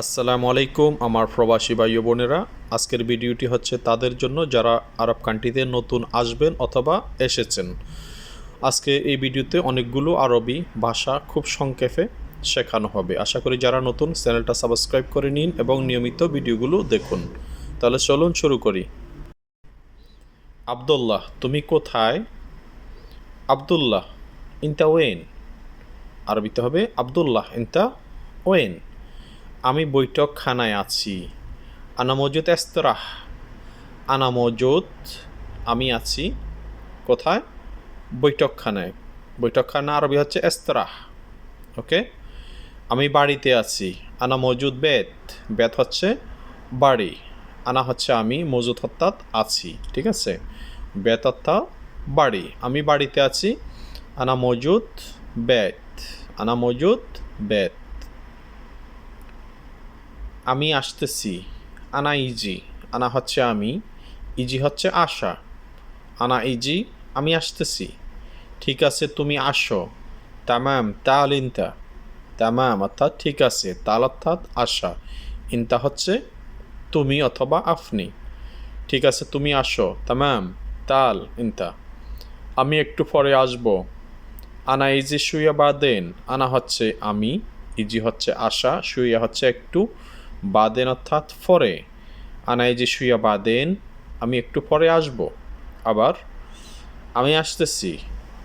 আসসালামু আলাইকুম, আমার প্রবাসী ভাই বোনেরা। আজকের ভিডিওটি হচ্ছে তাদের জন্য যারা আরব কান্ট্রিতে নতুন আসবেন অথবা এসেছেন। আজকে এই ভিডিওতে অনেকগুলো আরবি ভাষা খুব সংক্ষেপে শেখানো হবে। আশা করি যারা নতুন, চ্যানেলটা সাবস্ক্রাইব করে নিন এবং নিয়মিত ভিডিওগুলো দেখুন। তাহলে চলুন শুরু করি। আবদুল্লাহ, তুমি কোথায়? আবদুল্লাহ, ইনতা ওয়েন। আরবিতে হবে আবদুল্লাহ, ইনতা ওয়েন। আমি বৈঠকখানায় আছি। আনা মজুদ এস্তরাহ। আনা মজুদ আমি আছি কোথায়? বৈঠকখানায়। বৈঠকখানা আরবি হচ্ছে এস্তরাহ, ওকে? আমি বাড়িতে আছি। আনা মজুদ বেত বেত হচ্ছে বাড়ি। আনা হচ্ছে আমি মজুদ অর্থাৎ আছি, ঠিক আছে? বেত অর্থাৎ বাড়ি। আমি বাড়িতে আছি। আনা মজুদ বেত আনা মজুদ বেত আমি আসতেছি। আনা ইজি, আনা হচ্ছে আমি, ইজি হচ্ছে আশা। আনা ইজি, আমি আসতেছি। ঠিক আছে, তুমি আসো। তামাম, তাল ইনতা। তামাম, অর্থাৎ ঠিক আছে, তাল অর্থাৎ আশা। ইনতা হচ্ছে তুমি অথবা আপনি। ঠিক আছে, তুমি আসো। তামাম, তাল ইনতা। আমি একটু পরে আসব। আনা ইজি বা দেন আনা হচ্ছে আমি, ইজি হচ্ছে আশা শুয়া হচ্ছে একটু বাদেন অর্থাৎ পরে আনা ইজি শুয়া বাদেন, আমি একটু পরে আসব। আবার, আমি আসতেছি।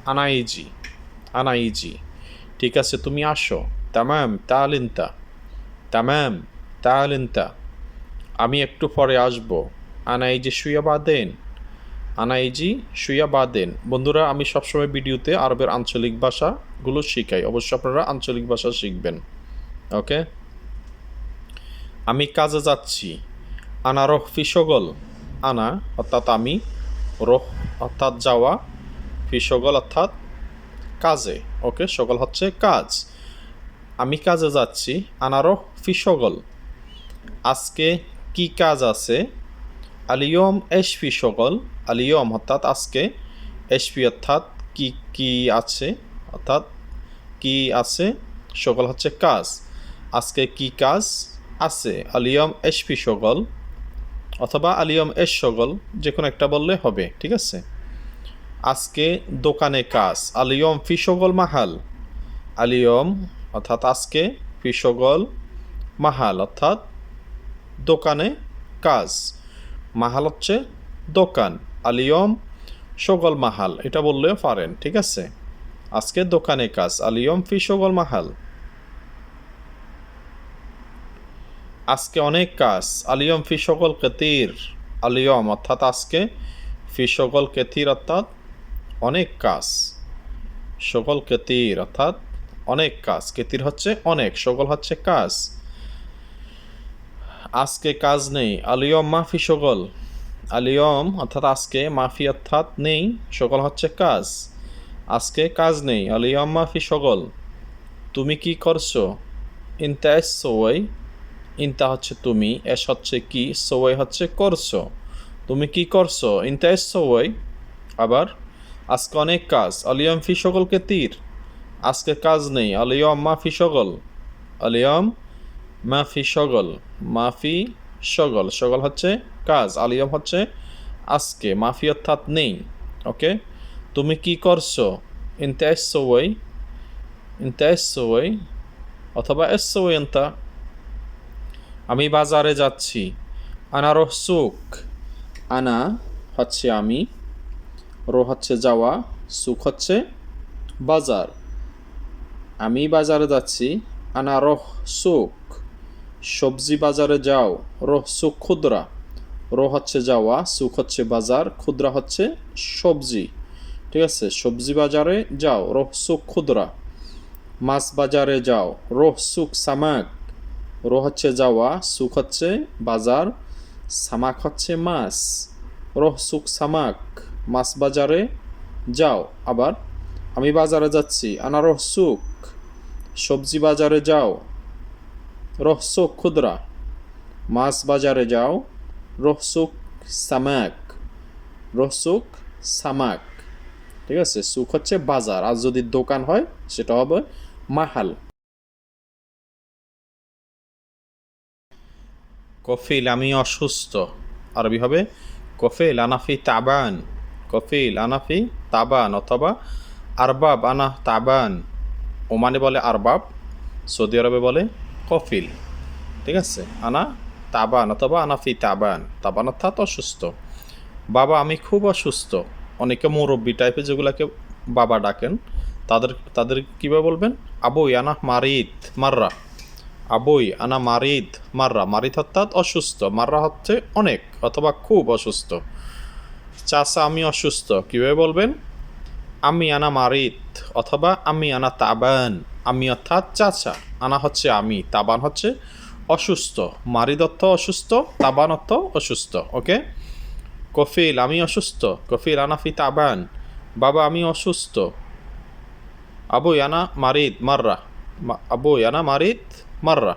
আনা ইজি আনা ইজি ঠিক আছে, তুমি আসো। তামাম তালিনতা তামাম তালিনতা, আমি একটু পরে আসব। আনা ইজি শুয়া বাদেন আনা ইজি শুয়া বাদেন। বন্ধুরা, আমি সবসময় ভিডিওতে আরবের আঞ্চলিক ভাষাগুলো শিখাই। অবশ্য আপনারা আঞ্চলিক ভাষা শিখবেন। ওকে? আমি কাজে যাচ্ছি। আনা রহ ফিসগল আনা, অর্থাৎ আমি, রহ, অর্থাৎ যাওয়া ফিসগল অর্থাৎ কাজে। ওকে, সগল হচ্ছে কাজ। আমি কাজে যাচ্ছি, আনা রহ ফিসগল আজকে কি কাজ আছে? আলিয়ম এসপি সকল আলিয়ম, অর্থাৎ আজকে এস এসপি অর্থাৎ কি কি আছে? অর্থাৎ কি আছে? সকল হচ্ছে কাজ। আজকে কি কাজ? আছে আলিয়ম এসপি সকল অথবা আলিয়ম এস সকল যে কোনো একটা বললে হবে, ঠিক আছে? আজকে দোকানে কাজ আলিয়ম ফিসগল মাহাল। আলিয়ম অর্থাৎ আজকে ফিসগল মাহাল, অর্থাৎ দোকানে কাজ। মাহাল হচ্ছে দোকান আলিয়ম সগল মাহাল, এটা বললেও পারেন, ঠিক আছে? আজকে দোকানে কাজ আলিয়ম ফি সগল মাহাল। আজকে অনেক কাজ। আলিয়ম ফি সকল কেতির। আলিয়ম অর্থাৎ আজকে ফি সকল কেতির, অর্থাৎ অনেক কাজ। সকল কেতির, অর্থাৎ অনেক কাজ। কেতির হচ্ছে অনেক সকল হচ্ছে কাজ। আজকে কাজ নেই। আলিয়ম মাফি সকল আলিয়ম অর্থাৎ আজকে মাফি অর্থাৎ নেই সকল হচ্ছে কাজ। আজকে কাজ নেই। আলিয়ম মাফি সকল তুমি কি করছ? ইনতা এস সোয়াই ইনতা হচ্ছে তুমি, এস হচ্ছে কি সোয়াই হচ্ছে করছ। তুমি কি করছ? ইনতা এস সোয়াই আবার, আজকে অনেক কাজ। আলিয়ম ফি সকলকে তীর আজকে কাজ নেই। আলিয়ম মাফি সকল আলিয়ম মাফি সগল মাফি সগল সকল হচ্ছে কাজ। আলিয়ম হচ্ছে আজকে। মাফি অর্থাৎ নেই। ওকে? তুমি কি করছ? ইনতা এস ইনতে এসোই ইনতে এসোই অথবা এসোই এন্তা আমি বাজারে যাচ্ছি। আনা রোহ সুক আনা হচ্ছে আমি। রো হচ্ছে যাওয়া, সুখ হচ্ছে বাজার। আমি বাজারে যাচ্ছি। আনা রোহ সুক সবজি বাজারে যাও। রোহ সুখ ক্ষুদ্রা রো হচ্ছে যাওয়া, সুখ হচ্ছে বাজার ক্ষুদ্রা হচ্ছে সবজি। ঠিক আছে? সবজি বাজারে যাও। রোহ সুখ ক্ষুদ্রা মাছ বাজারে যাও। রোহ সুখ সামাক। রো হচ্ছে যাওয়া, সুখ হচ্ছে বাজার, সামাক হচ্ছে মাছ রোহ, সুখ, সামাক মাছ বাজারে যাও। আবার, আমি বাজারে যাচ্ছি আনা রোহ সুখ, সবজি বাজারে যাও। রহসুক ক্ষুদ্রা মাছ বাজারে যাও। রহসুক সামাক রহসুক সামাক। ঠিক আছে, সুখ হচ্ছে বাজার, আর যদি দোকান হয়, সেটা হবে মাহাল। কফিল, আমি অসুস্থ। আরবি হবে, কফিল আনাফি তাবান, কফিল আনাফি তাবান, অথবা আরবাব আনা তাবান। ওমানে বলে আরবাব, সৌদি আরবে বলে কফিল। ঠিক আছে? আনা তাবান অথবা আনাফি তাবান। তাবান অর্থাৎ অসুস্থ। বাবা, আমি খুব অসুস্থ। অনেকে মুরব্বী টাইপের যেগুলাকে বাবা ডাকেন, তাদের তাদের কীভাবে বলবেন? আবুই আনা মারিত, মাররা। আবুই, আনা মারিদ, মাররা। মারিদ অর্থাৎ অসুস্থ। মাররা হচ্ছে অনেক, অথবা খুব অসুস্থ। চাষা আমি অসুস্থ। কীভাবে বলবেন? আমি আনা মারিদ, অথবা আমি আনা তাবান। আমি অর্থাৎ চাচা। আনা হচ্ছে আমি, তাবান হচ্ছে অসুস্থ। মারিদ অর্থ অসুস্থ, তাবান অর্থ অসুস্থ। ওকে? কফিল, আমি অসুস্থ। কফিল আনাফি তাবান। বাবা, আমি অসুস্থ। আবু আনা মারিদ, মাররা। আবু আনা মারিদ মাররা।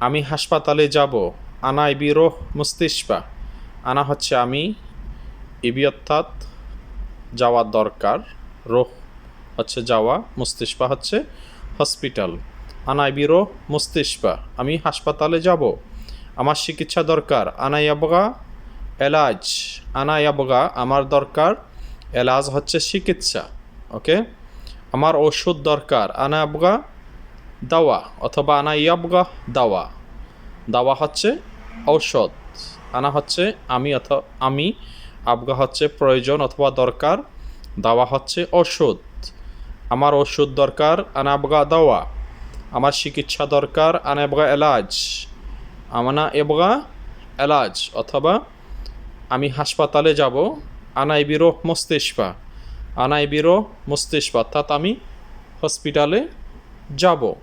আমি হাসপাতালে যাব, আনা ইবি রোহ মুস্তিষ্পা। আনা হচ্ছে আমি, ইবি অর্থাৎ যাওয়ার দরকার, রোহ হচ্ছে যাওয়া, মুস্তিষ্পা হচ্ছে হসপিটাল। আনা ইবি রোহ মুস্তিষ্পা, আমি হাসপাতালে যাব, আমার চিকিৎসা দরকার, আনা ইয়াবগা এলাজ, আনা ইয়াবগা আমার দরকার, এলাজ হচ্ছে চিকিৎসা, ওকে? আমার ওষুধ দরকার, আনা আবগা দাওয়া অথবা আনা ইয়াবগা দাওয়া। দাওয়া হচ্ছে ঔষধ। আনা হচ্ছে আমি অথবা আমি, আবগা হচ্ছে প্রয়োজন অথবা দরকার। দাওয়া হচ্ছে ওষুধ আমার ওষুধ দরকার, আনা আবগা দাওয়া। আমার চিকিৎসা দরকার, আনা এবগা এলাজ। আমানা এবগা এলাজ অথবা আমি হাসপাতালে যাব আনাই বিরো মস্তিষ্পা আনাই বিরো মস্তিষ্পা অর্থাৎ আমি হসপিটালে যাব।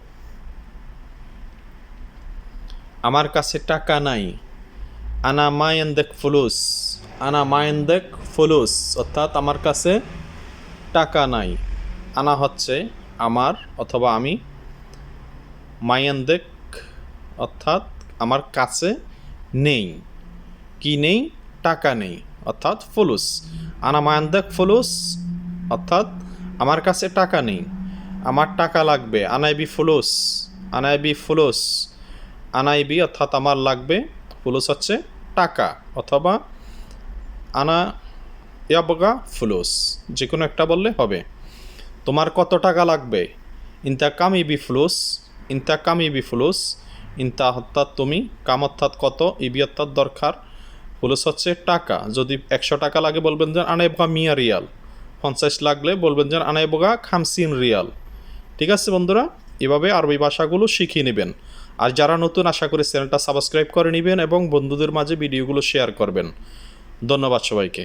আমার কাছে টাকা নাই। আনা মায়েন্দেক ফুলুস। আনা মায়েন্দেক ফুলুস। অর্থাৎ আমার কাছে টাকা নাই। আনা হচ্ছে আমার অথবা আমি মায়েন্দেক, অর্থাৎ আমার কাছে নেই। কি নেই? টাকা নেই। অর্থাৎ ফুলুস। আনা মায়ান্দেক ফুলুস। অর্থাৎ আমার কাছে টাকা নেই। আমার টাকা লাগবে আনাইবি ফুলুস আনাইবি ফুলুস আনাইবি অর্থাৎ আমার লাগবে, ফুলুস হচ্ছে টাকা অথবা আনা ইয়াবগা ফুলুস যে কোনো একটা বললে হবে। তোমার কত টাকা লাগবে? ইনতা কামি বি ফুলুস, ইনতা কামি বি ফুলুস, ইনতা অর্থাৎ তুমি, কাম অর্থাৎ কত ইবি অর্থাৎ দরকার, ফুলুস হচ্ছে টাকা। যদি একশো টাকা লাগে বলবেন যে আনাইবগা মিয়া রিয়াল, পঞ্চাশ লাগলে বলবেন যে আনাইবগা খামসিন রিয়াল। ঠিক আছে বন্ধুরা? এভাবে আরবি ভাষাগুলো শিখিয়ে নেবেন। আর যারা নতুন, আশা করি চ্যানেলটা সাবস্ক্রাইব করে নেবেন এবং বন্ধুদের মাঝে ভিডিওগুলো শেয়ার করবেন। ধন্যবাদ সবাইকে।